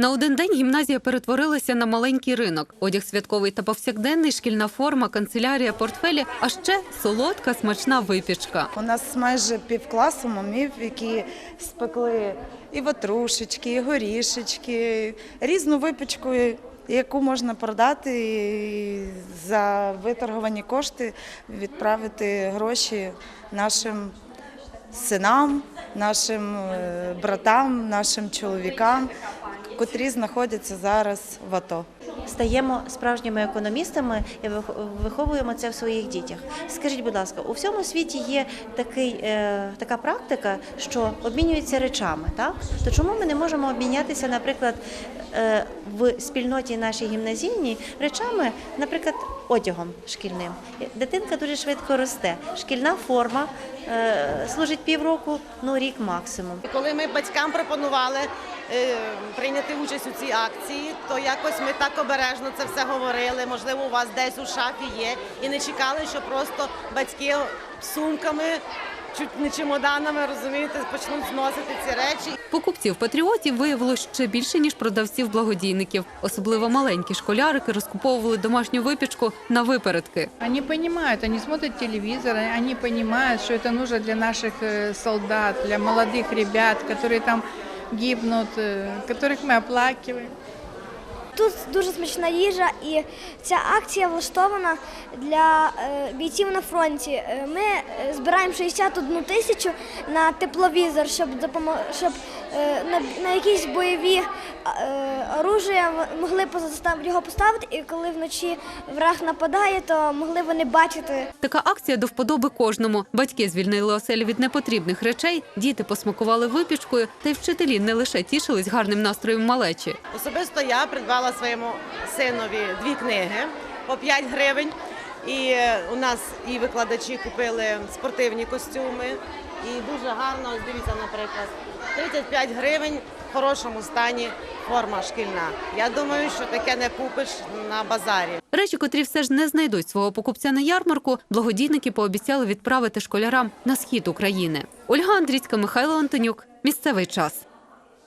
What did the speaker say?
На один день гімназія перетворилася на маленький ринок. Одяг святковий та повсякденний, шкільна форма, канцелярія, портфелі, а ще солодка, смачна випічка. У нас майже півкласу мамів, які спекли і ватрушечки, і горішечки, різну випічку, яку можна продати і за виторговані кошти відправити гроші нашим синам, нашим е, братам, нашим чоловікам, котрі знаходяться зараз в АТО. стаємо справжніми економістами і виховуємо це в своїх дітях. Скажіть, будь ласка, у всьому світі є такий, е, така практика, що обмінюються речами, так? То чому ми не можемо обмінятися, наприклад, е, в спільноті нашій гімназійній речами, наприклад, одягом шкільним? Дитинка дуже швидко росте. Шкільна форма е, служить півроку, ну рік максимум. Коли ми батькам пропонували е, прийняти участь у цій акції, то якось ми так обережно це все говорили. Можливо, у вас десь у шафі є, і не чекали, що просто батьки сумками, чуть не чемоданами, розумієте, почнуть зносити ці речі. Покупців патріотів виявилось ще більше ніж продавців благодійників. Особливо маленькі школярики розкуповували домашню випічку на випередки. Они понимают, они смотрят телевизор, они понимают, что это нужно для наших э, солдат, для молодых ребят, которые там гибнут, э, которых мы оплакиваем. Тут дуже смачна їжа, і ця акція влаштована для е, бійців на фронті. Е, Ми е, збираємо 61 тисячу на тепловізор, щоб щоб е, на, на якісь бойові е, оружия могли позастав- його поставити, і коли вночі враг нападає, то могли вони бачити Така акція до вподоби кожному. Батьки звільнили оселі від непотрібних речей, діти посмакували випічкою, та й вчителі не лише тішились гарним настроєм малечі. Особисто я придбала своєму синові дві книги по 5 гривень. І е, у нас і викладачі купили спортивні костюми. І дуже гарно, дивіться, наприклад, 35 гривень в хорошому стані форма шкільна. Я думаю, що таке не купиш на базарі. Речі, котрі все ж не знайдуть свого покупця на ярмарку, благодійники пообіцяли відправити школярам на схід України. Ольга Андрійська, Михайло Антонюк. Місцевий час.